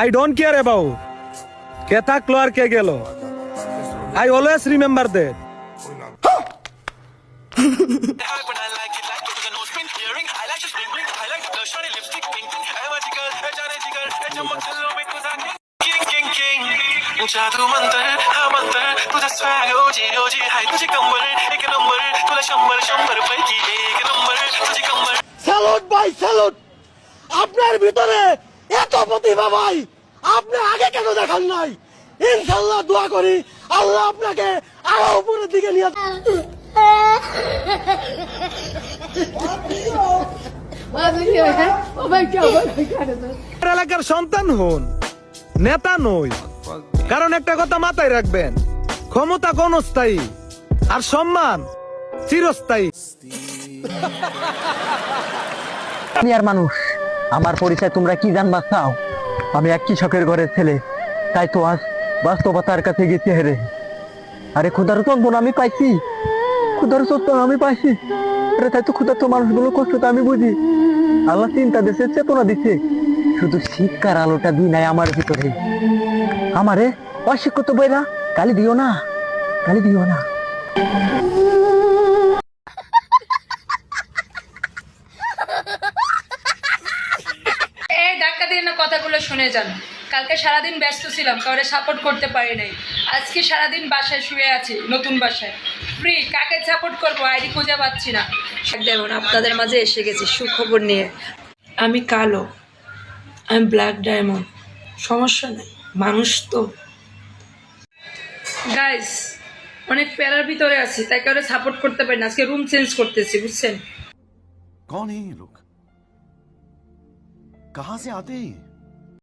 I don't care about কে থাকলো আর কে গেল I always remember that But I like it like it with a nose pin, earring, eyelashes, bling bling, highlight, blush on it, lipstick, pink pink, है वो जिगर, है जाने जिगर, है चमक दिलों में तुझा king king king जादू मंतर हा मंतर तुझा स्वॅग ओजी ओजी हाय तुझी कंबर एक नंबर तुला शंभर शंभर पैकी एक नंबर तुझी कंबर স্যালুট ভাই স্যালুট আপনার ভিতরে এত প্রতিভা ভাই আপনি আগে কেন দেখান নাই? ইনশাল্লাহ দোয়া করি আল্লাহ আপনাকে আরও উপরের দিকে নিয়ে এলাকার সন্তান হন নেতা নই। কারণ একটা কথা মাথায় রাখবেন ক্ষমতা ক্ষণস্থায়ী আর সম্মান চিরস্থায়ী। আমি আর মানুষ। আমার পরিচয় তোমরা কি জানবা চাও? আমি এক কৃষকের ঘরের ছেলে। তাই তো আজ বাস্তবতার কাছে গেছি হেরে। আরে ক্ষুধার যন্ত্রণা আমি পাইছি। ক্ষুধার যন্ত্রণা আমি পাইছি। আরে তাই তো ক্ষুধার তো মানুষগুলো কষ্ট তো আমি বুঝি। আল্লাহ চিন্তা দিছে, চেতনা দিছে। শুধু শিক্ষার আলোটা দিই নাই আমার ভিতরে। আমারে অশিক্ষিত বইরা কালি দিও না। কালি দিও না এই ধাক্কা দিয়ে না কথাগুলো শুনে যান। কালকে সারাদিন ব্যস্ত ছিলাম কাউরে সাপোর্ট করতে পারি নাই। আজকে সারাদিন বাসায় শুয়ে আছি নতুন বাসায়। ফ্রি কাকে সাপোর্ট করব? আইডি খুঁজে পাচ্ছি না। দেখুন আপনাদের মাঝে এসে গেছি সুখবর নিয়ে। আমি কালো আমি ব্ল্যাক ডায়মন্ড সমস্যা নেই মানুষ তো। গাইস অনেক প্যারার ভিতরে আছি তাই কাউরে সাপোর্ট করতে পারি না। আজকে রুম চেঞ্জ করতেছি বুঝছেন? কোন এই লোক कहाँ से आते हैं?